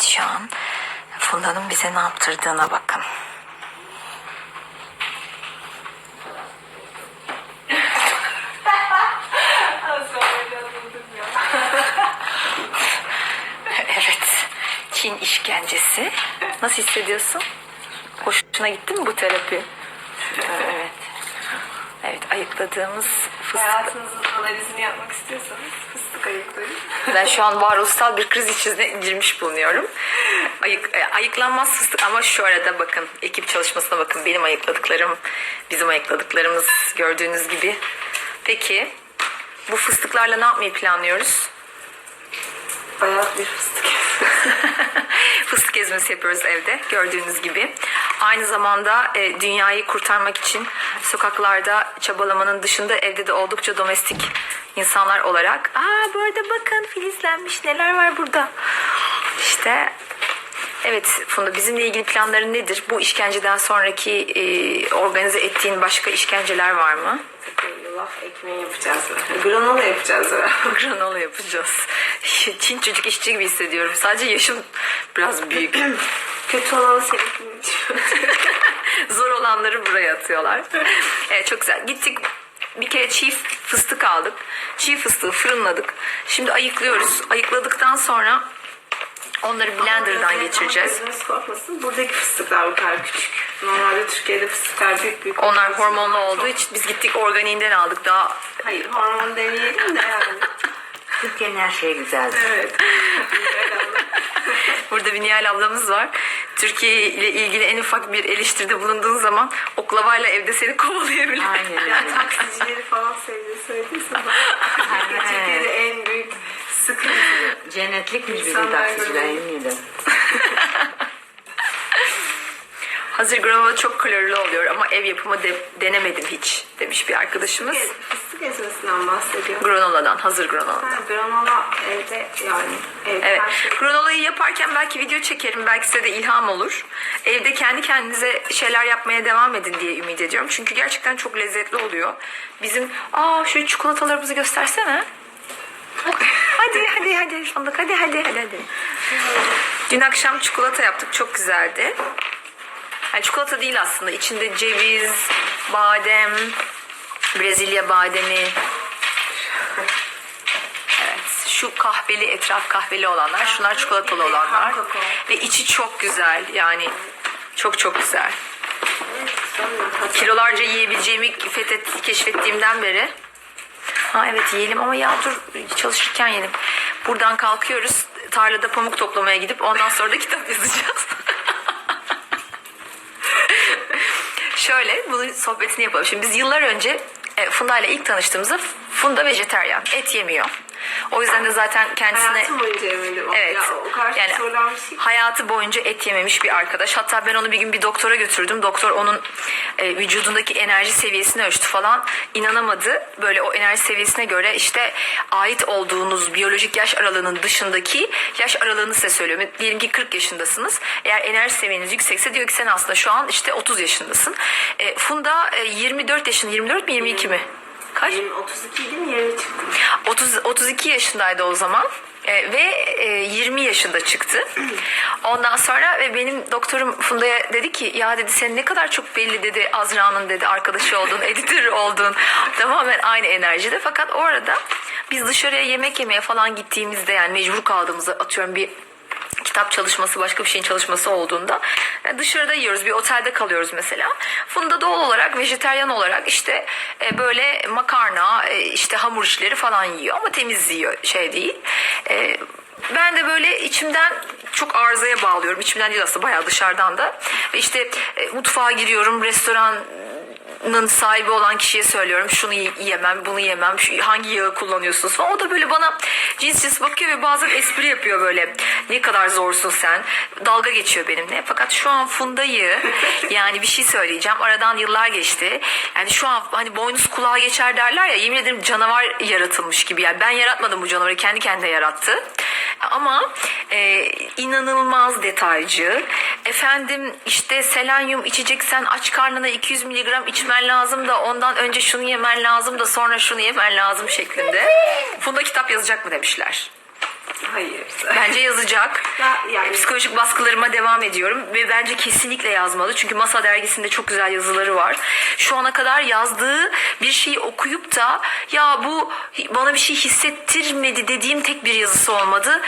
Evet şu an Funda'nın bize ne yaptırdığına bakın. Evet. Çin işkencesi. Nasıl hissediyorsun? Hoşuna gitti mi bu terapi? Evet. Evet ayıkladığımız fıstık. Hayatınızın analizini yapmak istiyorsanız fıstık ayıklayın. Ben şu an varoluşsal bir kriz içine girmiş bulunuyorum. Ayık, e, ayıklanmaz fıstık ama şu arada bakın ekip çalışmasına bakın benim ayıkladıklarım, bizim ayıkladıklarımız gördüğünüz gibi. Peki bu fıstıklarla ne yapmayı planlıyoruz? Bayağı bir fıstık. Fıstık ezmesi yapıyoruz evde gördüğünüz gibi. Aynı zamanda e, dünyayı kurtarmak için sokaklarda çabalamanın dışında evde de oldukça domestik insanlar olarak. Aa bu arada bakın filizlenmiş neler var burada. İşte evet Funda bizimle ilgili planların nedir? Bu işkenceden sonraki e, organize ettiğin başka işkenceler var mı? Yulaf ekmeği yapacağız. Granola yapacağız. Granola yapacağız. Çin çocuk işçi gibi hissediyorum. Sadece yaşım biraz büyük. Kötü olanı için. Zor olanları buraya atıyorlar. Evet, çok güzel. Gittik bir kere çiğ fıstık aldık. Çiğ fıstığı fırınladık. Şimdi ayıklıyoruz. Ayıkladıktan sonra onları blenderdan geçireceğiz. Korkmasın. Buradaki fıstıklar bu kadar küçük. Normalde Türkiye'de fıstıklar büyük büyük. Onlar hormonlu olduğu için biz gittik organiğinden aldık. Daha Hayır hormon demeyelim de yani. Türkiye'nin her şeyi güzeldir. Evet. Burada bir Nihal ablamız var. Türkiye ile ilgili en ufak bir eleştiride bulunduğun zaman oklavayla evde seni kovalayabilir. Aynen ya öyle. taksicileri falan sevdiğini söylediyse bak. Aynen. Türkiye'de en büyük sıkıntı. Cennetlikmiş bizim İnsanlar taksiciler görüyor. yemin ederim. Hazır granola çok kalorili oluyor ama ev yapımı de- denemedim hiç demiş bir arkadaşımız. Fıstık ezmesinden bahsediyor. Granoladan, hazır granoladan. Ha, granola evde yani evde Evet. her şey. Granolayı yaparken belki video çekerim. Belki size de ilham olur. Evde kendi kendinize şeyler yapmaya devam edin diye ümit ediyorum. Çünkü gerçekten çok lezzetli oluyor. Bizim aa şu çikolatalarımızı göstersene. hadi hadi hadi fındık hadi hadi hadi hadi. Dün akşam çikolata yaptık. Çok güzeldi. Yani çikolata değil aslında. İçinde ceviz, badem, Brezilya bademi, Evet, şu kahveli etraf kahveli olanlar, şunlar çikolatalı olanlar ve içi çok güzel yani çok çok güzel. Kilolarca yiyebileceğimi fethet, keşfettiğimden beri. Ha evet yiyelim ama ya dur çalışırken yiyelim. Buradan kalkıyoruz tarlada pamuk toplamaya gidip ondan sonra da kitap yazacağız. Şöyle bunun sohbetini yapalım. Şimdi biz yıllar önce e, Funda ile ilk tanıştığımızda Funda vejeteryan, et yemiyor. O yüzden de zaten kendisine Hayatım boyunca yemeli o. Evet. Ya, o kadar yani sorulan bir şey. hayatı boyunca et yememiş bir arkadaş. Hatta ben onu bir gün bir doktora götürdüm. Doktor onun e, vücudundaki enerji seviyesini ölçtü falan. İnanamadı. Böyle o enerji seviyesine göre işte ait olduğunuz biyolojik yaş aralığının dışındaki yaş aralığını size söylüyor. Diyelim ki 40 yaşındasınız. Eğer enerji seviyeniz yüksekse diyor ki sen aslında şu an işte 30 yaşındasın. E, Funda e, 24 yaşında. 24 mi 22 mi? Kaç? Benim 32 idim 20 çıktım. 30 32 yaşındaydı o zaman. E, ve e, 20 yaşında çıktı. Ondan sonra ve benim doktorum Funda'ya dedi ki ya dedi senin ne kadar çok belli dedi Azra'nın dedi arkadaşı oldun, editör oldun. Tamamen aynı enerjide. Fakat o arada biz dışarıya yemek yemeye falan gittiğimizde yani mecbur kaldığımızda atıyorum bir kitap çalışması başka bir şeyin çalışması olduğunda e, dışarıda yiyoruz bir otelde kalıyoruz mesela. Funda doğal olarak vejeteryan olarak işte e, böyle makarna e, işte hamur işleri falan yiyor ama temiz yiyor şey değil. E, ben de böyle içimden çok arızaya bağlıyorum. İçimden değil aslında bayağı dışarıdan da. İşte e, mutfağa giriyorum restoran nın sahibi olan kişiye söylüyorum şunu yemem bunu yemem şu, hangi yağı kullanıyorsunuz? falan. O da böyle bana cins cins bakıyor ve bazen espri yapıyor böyle. Ne kadar zorsun sen. Dalga geçiyor benimle. Fakat şu an Funda'yı yani bir şey söyleyeceğim. Aradan yıllar geçti. Yani şu an hani boynuz kulağa geçer derler ya yemin ederim canavar yaratılmış gibi. Yani ben yaratmadım bu canavarı kendi kendine yarattı. Ama e, inanılmaz detaycı. Efendim işte selenyum içeceksen aç karnına 200 miligram içmen lazım da ondan önce şunu yemen lazım da sonra şunu yemen lazım şeklinde. Funda kitap yazacak mı demişler. Hayır. Bence yazacak. Ya, yani Psikolojik baskılarıma devam ediyorum ve bence kesinlikle yazmalı. Çünkü Masa dergisinde çok güzel yazıları var. Şu ana kadar yazdığı bir şeyi okuyup da ya bu bana bir şey hissettirmedi dediğim tek bir yazısı olmadı.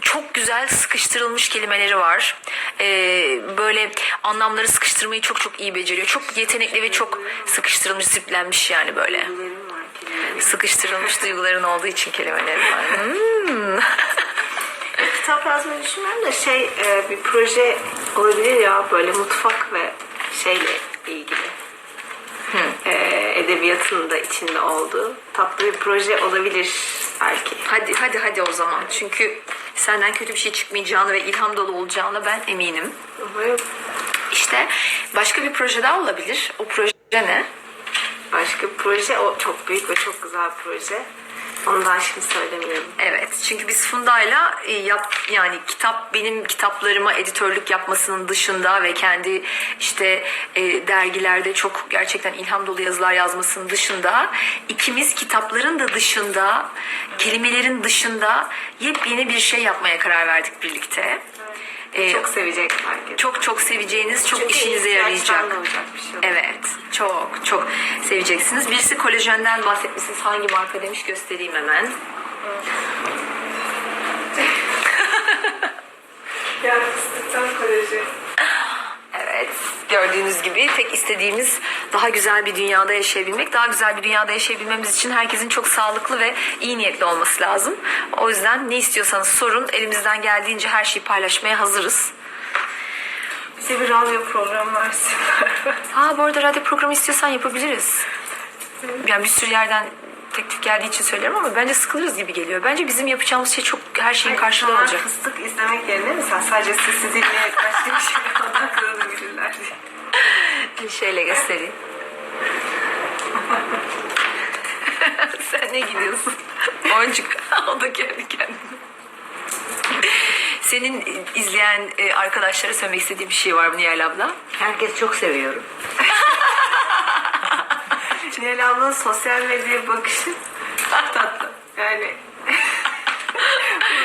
Çok güzel sıkıştırılmış kelimeleri var. Ee, böyle anlamları sıkıştırmayı çok çok iyi beceriyor. Çok yetenekli ve çok sıkıştırılmış, ziplenmiş yani böyle. Sıkıştırılmış duyguların olduğu için kelimeleri var. Hmm. Kitap yazmayı düşünmüyorum da şey e, bir proje olabilir ya böyle mutfak ve şeyle ilgili. E, edebiyatın da içinde olduğu tatlı bir proje olabilir belki. Hadi hadi hadi o zaman. Çünkü senden kötü bir şey çıkmayacağını ve ilham dolu olacağına ben eminim. Umarım İşte başka bir proje daha olabilir. O proje ne? Başka bir proje o çok büyük ve çok güzel bir proje. Onu daha şimdi söylemiyorum. Evet. Çünkü biz Funda'yla e, yap yani kitap benim kitaplarıma editörlük yapmasının dışında ve kendi işte e, dergilerde çok gerçekten ilham dolu yazılar yazmasının dışında ikimiz kitapların da dışında kelimelerin dışında yepyeni bir şey yapmaya karar verdik birlikte. E, Çok sevecek belki. çok çok seveceğiniz, çok Çünkü işinize yarayacak. bir şey. Evet, çok çok seveceksiniz. Birisi kolajenden bahsetmişsiniz. Hangi marka demiş göstereyim hemen. Ya fıstıktan koleji. Evet, gördüğünüz gibi tek istediğimiz daha güzel bir dünyada yaşayabilmek. Daha güzel bir dünyada yaşayabilmemiz için herkesin çok sağlıklı ve iyi niyetli olması lazım. O yüzden ne istiyorsanız sorun. Elimizden geldiğince her şeyi paylaşmaya hazırız. Bize bir radyo programı versinler. Ha bu arada radyo programı istiyorsan yapabiliriz. Yani bir sürü yerden teklif geldiği için söylüyorum ama bence sıkılırız gibi geliyor. Bence bizim yapacağımız şey çok her şeyin karşılığı İnsanlar olacak. fıstık izlemek yerine mesela sadece sesi dinleyerek başka bir şeye odaklanabilirler diye. Bir şeyle göstereyim. Sen ne gidiyorsun? Boncuk. o da kendi kendine. Senin izleyen e, arkadaşlara söylemek istediği bir şey var mı Nihal abla? Herkes çok seviyorum. Nihal ablanın sosyal medya bakışı tatlı. Yani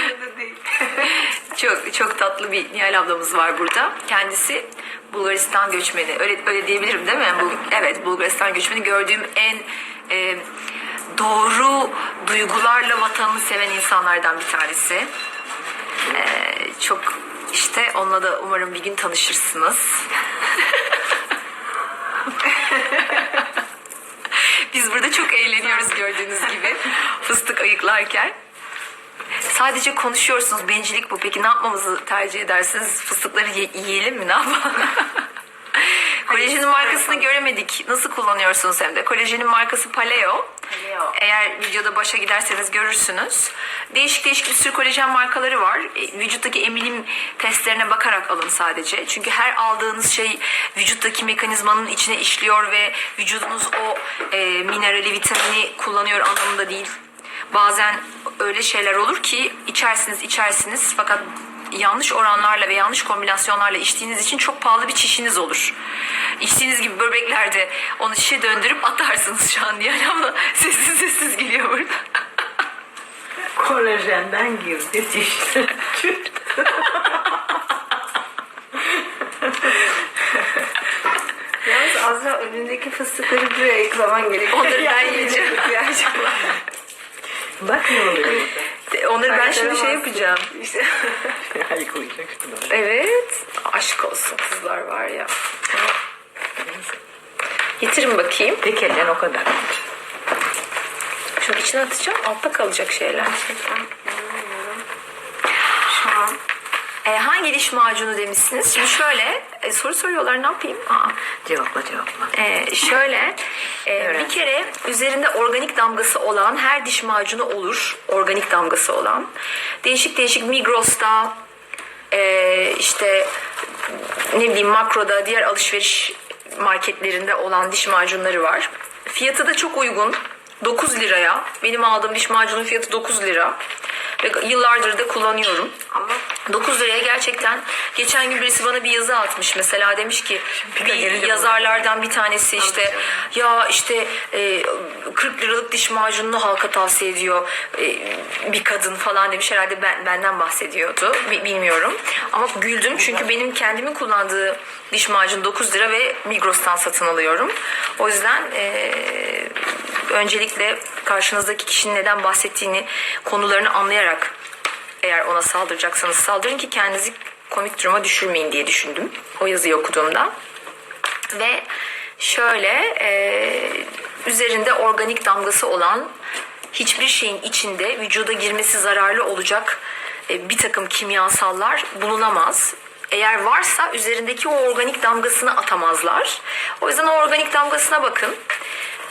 burada değil. Çok çok tatlı bir Nihal ablamız var burada. Kendisi Bulgaristan göçmeni. Öyle öyle diyebilirim değil mi? Bu, evet Bulgaristan göçmeni gördüğüm en e, doğru duygularla vatanını seven insanlardan bir tanesi. E, çok işte onunla da umarım bir gün tanışırsınız. Biz burada çok eğleniyoruz gördüğünüz gibi. Fıstık ayıklarken. Sadece konuşuyorsunuz. Bencillik bu. Peki ne yapmamızı tercih edersiniz? Fıstıkları ye- yiyelim mi? Ne yapalım? Kolajenin markasını göremedik. Nasıl kullanıyorsunuz hem de? Kolajenin markası Paleo. Eğer videoda başa giderseniz görürsünüz. Değişik değişik bir sürü kolajen markaları var. E, Vücuttaki emilim testlerine bakarak alın sadece. Çünkü her aldığınız şey vücuttaki mekanizmanın içine işliyor ve vücudunuz o e, minerali, vitamini kullanıyor anlamında değil. Bazen öyle şeyler olur ki içersiniz içersiniz fakat yanlış oranlarla ve yanlış kombinasyonlarla içtiğiniz için çok pahalı bir çişiniz olur. İçtiğiniz gibi böbreklerde onu şişe döndürüp atarsınız şu an diye ama sessiz sessiz geliyor burada. Kolajenden girdi dişler. Yalnız Azra önündeki fıstıkları buraya ayıklaman gerekiyor. Onları ben yiyeceğim. Bak ne oluyor burada. Onları ben şimdi şey yapacağım. İşte. Ayıklayacaksın onu. Evet. Aşk olsun kızlar var ya. Getirin bakayım. Tek elden o kadar. Şunun içine atacağım. Altta kalacak şeyler. Gerçekten E, hangi diş macunu demişsiniz? Şimdi şöyle e, soru soruyorlar ne yapayım? Aa, Cevapla cevapla. e, şöyle e, bir kere üzerinde organik damgası olan her diş macunu olur. Organik damgası olan. Değişik değişik Migros'ta e, işte ne bileyim Makro'da diğer alışveriş marketlerinde olan diş macunları var. Fiyatı da çok uygun. 9 liraya. Benim aldığım diş macunun fiyatı 9 lira. Ve yıllardır da kullanıyorum. ama 9 liraya gerçekten geçen gün birisi bana bir yazı atmış mesela demiş ki bir yazarlardan bir tanesi işte ya işte e, 40 liralık diş macununu halka tavsiye ediyor e, bir kadın falan demiş. Herhalde ben, benden bahsediyordu. Bi- bilmiyorum. Ama güldüm çünkü benim kendimin kullandığı diş macunu 9 lira ve Migros'tan satın alıyorum. O yüzden e, öncelikle karşınızdaki kişinin neden bahsettiğini konularını anlayarak eğer ona saldıracaksanız saldırın ki kendinizi komik duruma düşürmeyin diye düşündüm o yazıyı okuduğumda. Ve şöyle e, üzerinde organik damgası olan hiçbir şeyin içinde vücuda girmesi zararlı olacak e, bir takım kimyasallar bulunamaz. Eğer varsa üzerindeki o organik damgasını atamazlar. O yüzden o organik damgasına bakın.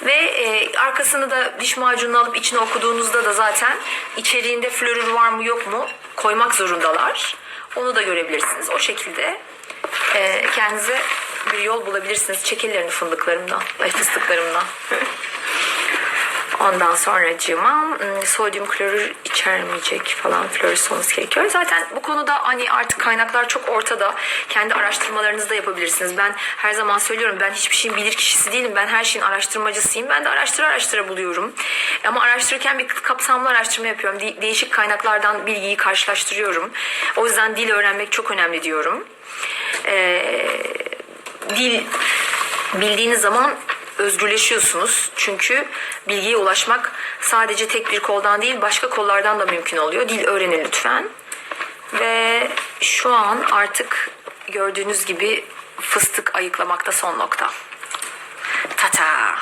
Ve e, arkasını da diş macununu alıp içine okuduğunuzda da zaten içeriğinde florür var mı yok mu koymak zorundalar. Onu da görebilirsiniz. O şekilde e, kendinize bir yol bulabilirsiniz. Çekillerini fındıklarımdan, ay fıstıklarımdan. Ondan sonra cıma sodyum klorür içermeyecek falan olması gerekiyor. Zaten bu konuda hani artık kaynaklar çok ortada. Kendi araştırmalarınızı da yapabilirsiniz. Ben her zaman söylüyorum ben hiçbir şeyin bilir kişisi değilim. Ben her şeyin araştırmacısıyım. Ben de araştıra araştıra buluyorum. Ama araştırırken bir kapsamlı araştırma yapıyorum. De- değişik kaynaklardan bilgiyi karşılaştırıyorum. O yüzden dil öğrenmek çok önemli diyorum. Ee, dil bildiğiniz zaman özgürleşiyorsunuz. Çünkü bilgiye ulaşmak sadece tek bir koldan değil başka kollardan da mümkün oluyor. Dil öğrenin lütfen. Ve şu an artık gördüğünüz gibi fıstık ayıklamakta son nokta. Tata.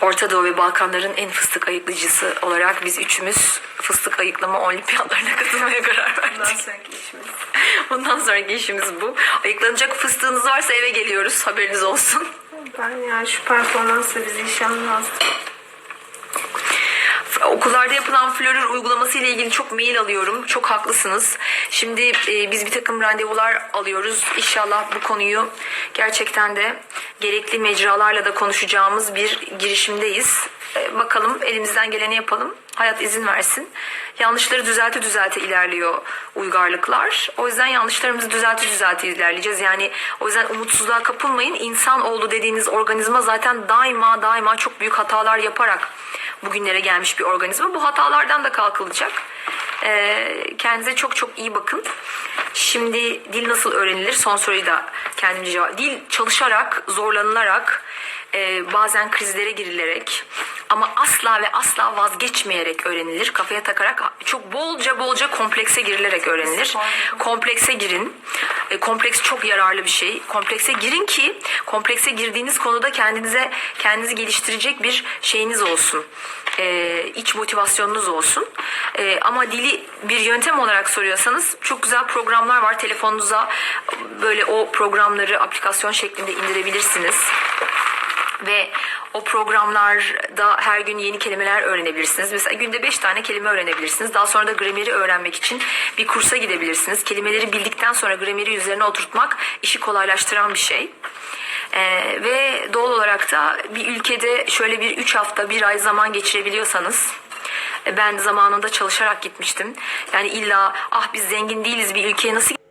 Orta Doğu ve Balkanların en fıstık ayıklayıcısı olarak biz üçümüz fıstık ayıklama olimpiyatlarına katılmaya karar verdik. Bundan sonraki işimiz. Bundan sonraki işimiz bu. Ayıklanacak fıstığınız varsa eve geliyoruz. Haberiniz olsun. Ben yani şu performansla bizi almaz. Okullarda yapılan florür uygulaması ile ilgili çok mail alıyorum. Çok haklısınız. Şimdi e, biz bir takım randevular alıyoruz. İnşallah bu konuyu gerçekten de gerekli mecralarla da konuşacağımız bir girişimdeyiz. E, bakalım elimizden geleni yapalım. Hayat izin versin. Yanlışları düzelte düzelte ilerliyor uygarlıklar. O yüzden yanlışlarımızı düzelte düzelte ilerleyeceğiz. Yani o yüzden umutsuzluğa kapılmayın. İnsan oldu dediğiniz organizma zaten daima daima çok büyük hatalar yaparak bugünlere gelmiş bir organizma. Bu hatalardan da kalkılacak. Ee, kendinize çok çok iyi bakın. Şimdi dil nasıl öğrenilir? Son soruyu da kendimce cevap. Dil çalışarak, zorlanılarak, e, bazen krizlere girilerek ama asla ve asla vazgeçmeyerek öğrenilir. Kafaya takarak çok bolca bolca komplekse girilerek öğrenilir. Komplekse girin. E, kompleks çok yararlı bir şey. Komplekse girin ki komplekse girdiğiniz konuda kendinize kendinizi geliştirecek bir şeyiniz olsun. E, iç motivasyonunuz olsun. E, ama dili bir yöntem olarak soruyorsanız çok güzel programlar var. Telefonunuza böyle o programları aplikasyon şeklinde indirebilirsiniz ve o programlarda her gün yeni kelimeler öğrenebilirsiniz. Mesela günde 5 tane kelime öğrenebilirsiniz. Daha sonra da grameri öğrenmek için bir kursa gidebilirsiniz. Kelimeleri bildikten sonra grameri üzerine oturtmak işi kolaylaştıran bir şey. Ee, ve doğal olarak da bir ülkede şöyle bir 3 hafta, bir ay zaman geçirebiliyorsanız ben zamanında çalışarak gitmiştim. Yani illa ah biz zengin değiliz bir ülkeye nasıl